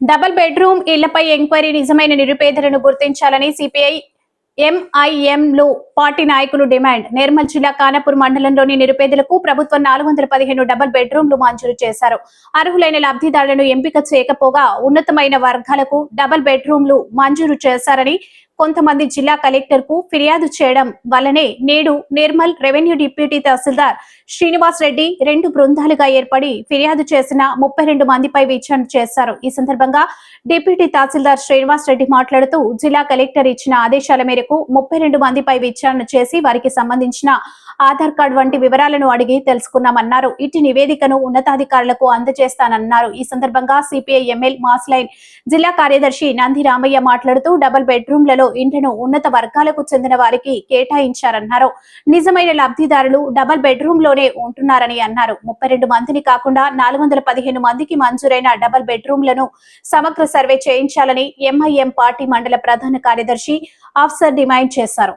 Double bedroom ఇళ్ళపై enquiry నిజమైన నిరుపేదలను గుర్తించాలని సిపిఐ ఎంఐఎంలు పార్టీ నాయకులు డిమాండ్. నిర్మల్ జిల్లా కానపూర్ మండలంలోని నిరుపేదలకు ప్రభుత్వం నాలుగు వందల పదిహేను డబుల్ బెడ్రూమ్లు మంజూరు చేశారు. అర్హులైన లబ్ధిదారులను ఎంపిక చేయకపోగా ఉన్నతమైన వర్గాలకు డబుల్ బెడ్రూమ్లు మంజూరు చేశారని కొంతమంది జిల్లా కలెక్టర్కు ఫిర్యాదు చేయడం వల్లనే నేడు నిర్మల్ రెవెన్యూ డిప్యూటీ తహసీల్దార్ శ్రీనివాస్ రెడ్డి రెండు బృందాలుగా ఏర్పడి ఫిర్యాదు చేసిన ముప్పై రెండు మందిపై విచారణ చేశారు. ఈ సందర్భంగా డిప్యూటీ తహసీల్దార్ శ్రీనివాస్ రెడ్డి మాట్లాడుతూ జిల్లా కలెక్టర్ ఇచ్చిన ఆదేశాల మేరకు ముప్పై రెండు మందిపై విచారణ చేసి వారికి సంబంధించిన ఆధార్ కార్డు వంటి వివరాలను అడిగి తెలుసుకున్నామన్నారు. ఇటు నివేదికను ఉన్నతాధికారులకు అందజేస్తానన్నారు. ఈ సందర్భంగా సిపిఐ ఎంఎల్ మాస్లైన్ జిల్లా కార్యదర్శి నంది రామయ్య మాట్లాడుతూ డబుల్ బెడ్రూమ్లలో ఇండ్లను ఉన్నత వర్గాలకు చెందిన వారికి కేటాయించారన్నారు. నిజమైన లబ్ధిదారులు డబుల్ బెడ్రూమ్లోనే ఉంటున్నారని అన్నారు. ముప్పై రెండు మందిని కాకుండా నాలుగు వందల పదిహేను మందికి మంజూరైన డబుల్ బెడ్రూమ్లను సమగ్ర సర్వే చేయించాలని ఎంఐఎం పార్టీ మండల ప్రధాన కార్యదర్శి ఆఫ్సర్ డిమాండ్ చేశారు.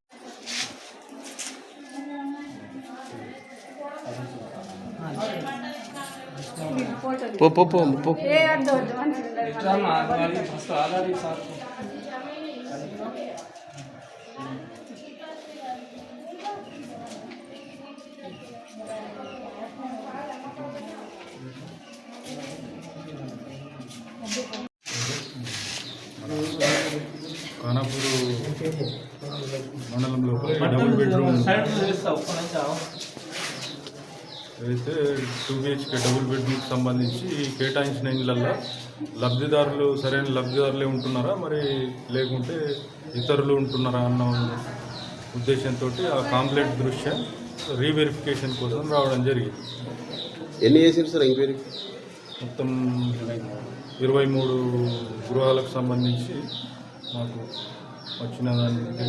పో పో పో పో. ఖానాపూర్ మండలం లోపల ఈ డబుల్ బెడ్రూమ్ అయితే టూ బిహెచ్కే డబుల్ బెడ్రూమ్కి సంబంధించి కేటాయించిన ఇళ్ళల్లో లబ్ధిదారులు సరైన లబ్ధిదారులే ఉంటున్నారా? మరి లేకుంటే ఇతరులు ఉంటున్నారా అన్న ఉద్దేశంతో ఆ కాంప్లైంట్ దృష్ట్యా రీవెరిఫికేషన్ కోసం రావడం జరిగింది. ఎన్ని చేసిండ్రు సార్ ఎంక్వైరీ? మొత్తం ఇరవై మూడు గృహాలకు సంబంధించి మాకు వచ్చిన దానికి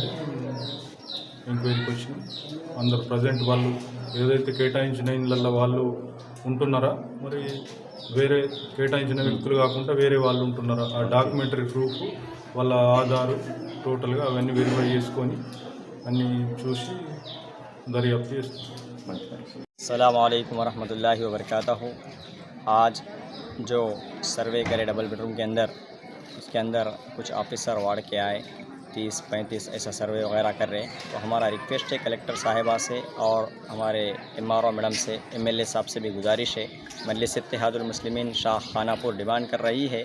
ఎంక్వైరీకి వచ్చిన. అందరు ప్రజెంట్ వాళ్ళు ఏదైతే కేటాయించిన ఇళ్ళల్లో వాళ్ళు ఉంటున్నారా మరి వేరే కేటాయించిన వ్యక్తులు కాకుండా వేరే వాళ్ళు ఉంటున్నారా ఆ డాక్యుమెంటరీ ప్రూఫ్ వాళ్ళ ఆధారు టోటల్గా అవన్నీ వెరిఫై చేసుకొని అన్నీ చూసి దర్యాప్తు చేస్తాం अल्लाम वरहमतुल्लाहि वबरकातुहू आज जो सर्वे करे डबल बेडरूम के अंदर उसके अंदर कुछ ऑफिसर वार्ड के आए تیس پینتیس ایسا سروے وغیرہ کر رہے ہیں۔ تو ہمارا ریکویسٹ ہے کلیکٹر صاحبہ سے اور ہمارے ایم آر او میڈم سے ایم ایل اے صاحب سے بھی گزارش ہے۔ مجلس اتحاد المسلمین شاہ خانہ پور ڈیمانڈ کر رہی ہے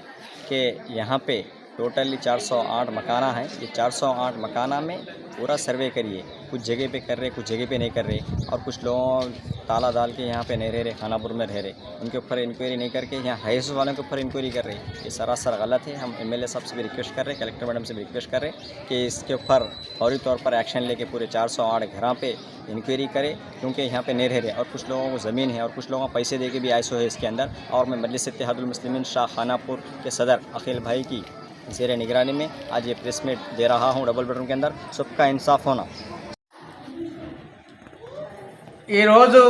کہ یہاں پہ ٹوٹلی چار سو آٹھ مکانہ ہیں۔ یہ چار سو آٹھ مکانہ میں پورا سروے کریے۔ کچھ جگہ پہ کر رہے، کچھ جگہ پہ نہیں کر رہے۔ اور کچھ لوگوں تالا ڈال کے یہاں پہ نہیں رہ رہے، خانہ پور میں رہ رہے۔ ان کے اوپر انکوائری نہیں کر کے، یہاں ہائیز والوں کے اوپر انکوائری کر رہے۔ یہ سراسر غلط ہے۔ ہم ایم ایل اے صاحب سے بھی ریکویسٹ کر رہے ہیں کلیکٹر میڈم سے بھی ریکویسٹ کر رہے ہیں کہ اس کے اوپر فوری طور پر ایکشن لے کے پورے چار سو آٹھ گھر پہ انکوائری کرے، کیونکہ یہاں پہ نہیں رہ رہے۔ اور کچھ لوگوں کو زمین ہے اور کچھ لوگوں پیسے دے کے بھی آئے سو ہے اس کے اندر۔ اور میں مجلس اتحاد المسلمین شاہ خانہ پور کے صدر عقیل بھائی کی जेर निगरानी में आज ये प्रेस मीट दे रहा हूँ डबल बेडरूम के अंदर सबका इंसाफ होना ఈరోజు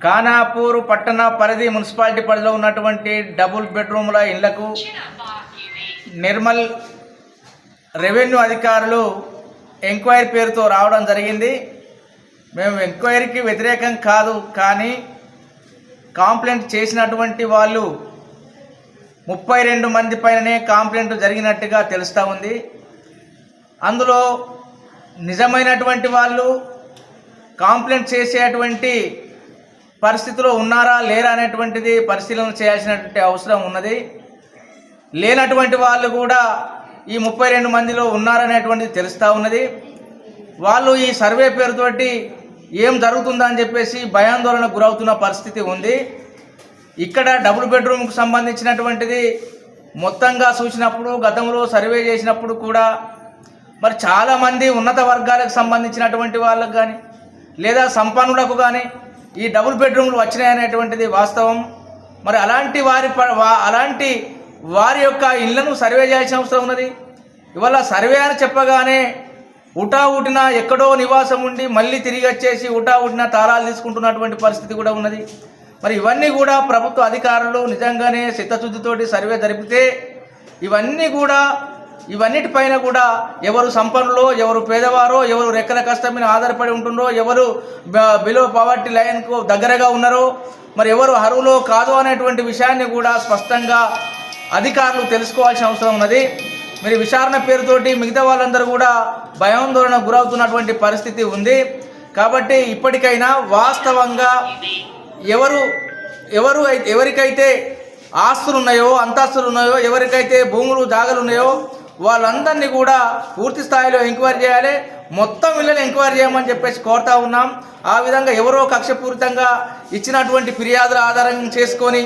ఖానాపూర్ పట్టణ పరిధి మున్సిపాలిటీ పరిధిలో ఉన్నటువంటి డబుల్ బెడ్రూమ్ల ఇళ్లకు నిర్మల్ రెవెన్యూ అధికారులు ఎంక్వైరీ పేరుతో రావడం జరిగింది మేము ఎంక్వైరీకి వ్యతిరేకం కాదు కానీ కాంప్లైంట్ చేసినటువంటి వాళ్ళు ముప్పై రెండు మంది పైననే కాంప్లైంట్ జరిగినట్టుగా తెలుస్తూ ఉంది. అందులో నిజమైనటువంటి వాళ్ళు కాంప్లైంట్ చేసేటువంటి పరిస్థితిలో ఉన్నారా లేరా అనేటువంటిది పరిశీలన చేయాల్సినటువంటి అవసరం ఉన్నది. లేనటువంటి వాళ్ళు కూడా ఈ ముప్పై రెండు మందిలో ఉన్నారనేటువంటిది తెలుస్తూ ఉన్నది. వాళ్ళు ఈ సర్వే పేరుతోటి ఏం జరుగుతుందా అని చెప్పేసి భయాందోళనకు గురవుతున్న పరిస్థితి ఉంది. ఇక్కడ డబుల్ బెడ్రూమ్కు సంబంధించినటువంటిది మొత్తంగా చూసినప్పుడు గతంలో సర్వే చేసినప్పుడు కూడా మరి చాలామంది ఉన్నత వర్గాలకు సంబంధించినటువంటి వాళ్ళకు కానీ లేదా సంపన్నులకు కానీ ఈ డబుల్ బెడ్రూమ్లు వచ్చినాయనేటువంటిది వాస్తవం. మరి అలాంటి వారి ప- అలాంటి వారి యొక్క ఇళ్ళను సర్వే చేయాల్సిన అవసరం ఉన్నది. ఇవాళ సర్వే అని చెప్పగానే ఉటా ఉటిన ఎక్కడో నివాసం ఉండి మళ్ళీ తిరిగి వచ్చేసి ఉటా ఉటిన తాళాలు తీసుకుంటున్నటువంటి పరిస్థితి కూడా ఉన్నది. మరి ఇవన్నీ కూడా ప్రభుత్వ అధికారులు నిజంగానే చిత్తశుద్ధితోటి సర్వే జరిపితే ఇవన్నీ కూడా ఇవన్నిటిపైన కూడా ఎవరు సంపన్నులో ఎవరు పేదవారో ఎవరు రెక్కల కష్టం మీద ఆధారపడి ఉంటుండ్రో ఎవరు బ- బిలో పవర్టీ లైన్కు దగ్గరగా ఉన్నారో మరి ఎవరు అరువులో కాదు అనేటువంటి విషయాన్ని కూడా స్పష్టంగా అధికారులు తెలుసుకోవాల్సిన అవసరం ఉన్నది. మరి విచారణ పేరుతోటి మిగతా వాళ్ళందరూ కూడా భయాందోళన గురవుతున్నటువంటి పరిస్థితి ఉంది. కాబట్టి ఇప్పటికైనా వాస్తవంగా ఎవరు ఎవరు ఎవరికైతే ఆస్తులు ఉన్నాయో అంతస్తులు ఉన్నాయో ఎవరికైతే భూములు జాగలు ఉన్నాయో వాళ్ళందరినీ కూడా పూర్తి స్థాయిలో ఎంక్వైరీ చేయాలి. మొత్తం ఇళ్ళని ఎంక్వైరీ చేయమని చెప్పేసి కోరుతా ఉన్నాం. ఆ విధంగా ఎవరో కక్షపూరితంగా ఇచ్చినటువంటి ఫిర్యాదుల ఆధారం చేసుకొని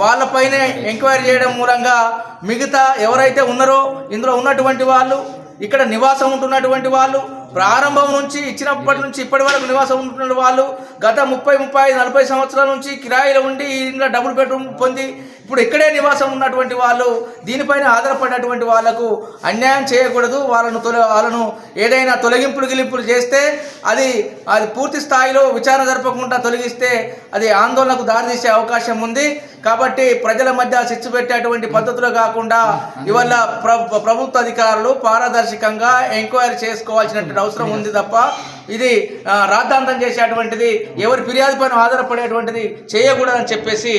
వాళ్ళపైనే ఎంక్వైరీ చేయడం మూలంగా మిగతా ఎవరైతే ఉన్నారో ఇందులో ఉన్నటువంటి వాళ్ళు ఇక్కడ నివాసం ఉంటున్నటువంటి వాళ్ళు ప్రారంభం నుంచి ఇచ్చినప్పటి నుంచి ఇప్పటి వరకు నివాసం ఉంటున్న వాళ్ళు గత ముప్పై ముప్పై నలభై సంవత్సరాల నుంచి కిరాయిలో ఉండి ఇంట్లో డబుల్ బెడ్రూమ్ పొంది ఇప్పుడు ఇక్కడే నివాసం ఉన్నటువంటి వాళ్ళు దీనిపైన ఆధారపడినటువంటి వాళ్ళకు అన్యాయం చేయకూడదు. వాళ్ళను తొల వాళ్ళను ఏదైనా తొలగింపులు గిలింపులు చేస్తే అది అది పూర్తి స్థాయిలో విచారణ జరపకుండా తొలగిస్తే అది ఆందోళనకు దారితీసే అవకాశం ఉంది. కాబట్టి ప్రజల మధ్య శిక్ష పెట్టేటువంటి పద్ధతులు కాకుండా ఇవాళ ప్రభుత్వ అధికారులు పారదర్శకంగా ఎంక్వైరీ చేసుకోవాల్సినటువంటి అవసరం ఉంది తప్ప ఇది రాద్ధాంతం చేసేటువంటిది ఎవరి ఫిర్యాదు పైన ఆధారపడేటువంటిది చేయకూడదని చెప్పేసి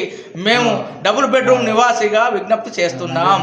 మేము డబుల్ బెడ్రూమ్ నివాసిగా విజ్ఞప్తి చేస్తున్నాం.